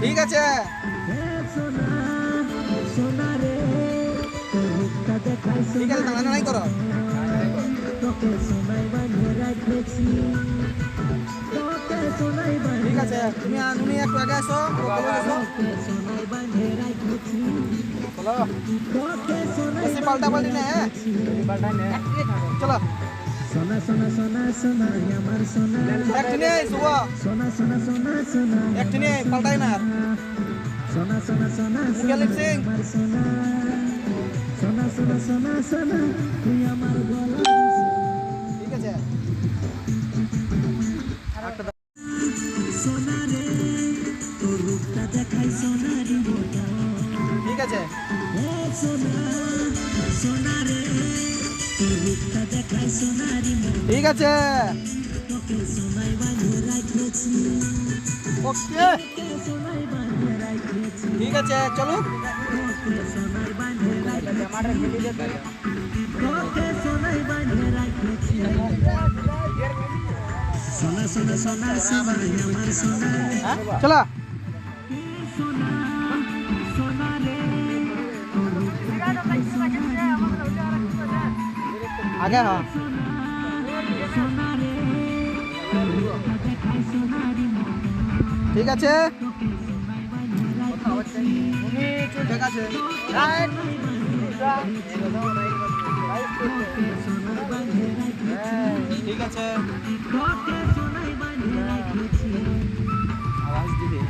ঠিক আছে। ঠিক আছে দাঁড়ানো নাই করো। ঠিক আছে তুমি তুমি একটু আগে আসো বলে আসো চলো বেশি পাল্টা পাল্টি না হ্যাঁ চলো সোনা সোনা সোনা সোনা আমার সোনা একটু নেই শুভ সোনা সোনা সোনা সোনা একটু নেই পাল্টাই না সোনা সোনা সোনা মুখে লিপসিং আমার সোনা সোনা সোনা সোনা সোনা তুই আমার গলা আছে ঠিক আছে। ওকে। ঠিক আছে চলো। তোকে আগে হ্যাঁ সোনা রে দেখাই ঠিক আছে ঠিক আছে ঠিক আছে আওয়াজ দিবি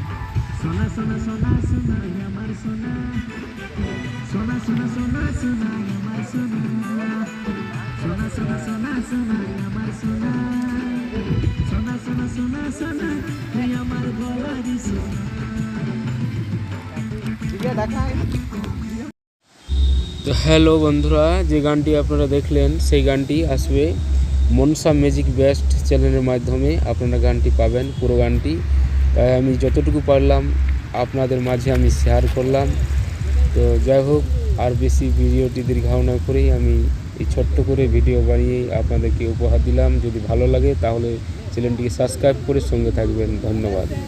সোনা সোনা সোনা সোনা আমার সোনা সোনা সোনা সোনা সোনা আমার সোনা সোনা সোনা সোনা সোনা আমার সোনা সোনা সোনা সোনা সোনা তুই আমার গলারি সোনা ঠিক আছে দেখাই তো হ্যালো বন্ধুরা যে গানটি আপনারা দেখলেন সেই গানটি আসবে মনসা ম্যাজিক বেস্ট চ্যানেলের মাধ্যমে। আপনারা গানটি পাবেন পুরো গানটি। তাই আমি যতটুকু পারলাম আপনাদের মাঝে আমি শেয়ার করলাম। তো যাই হোক আর বেশি ভিডিওটি দীর্ঘাও না করেই আমি এই ছোট্ট করে ভিডিও বানিয়ে আপনাদেরকে উপহার দিলাম। যদি ভালো লাগে তাহলে চ্যানেলটিকে সাবস্ক্রাইব করে সঙ্গে থাকবেন। ধন্যবাদ।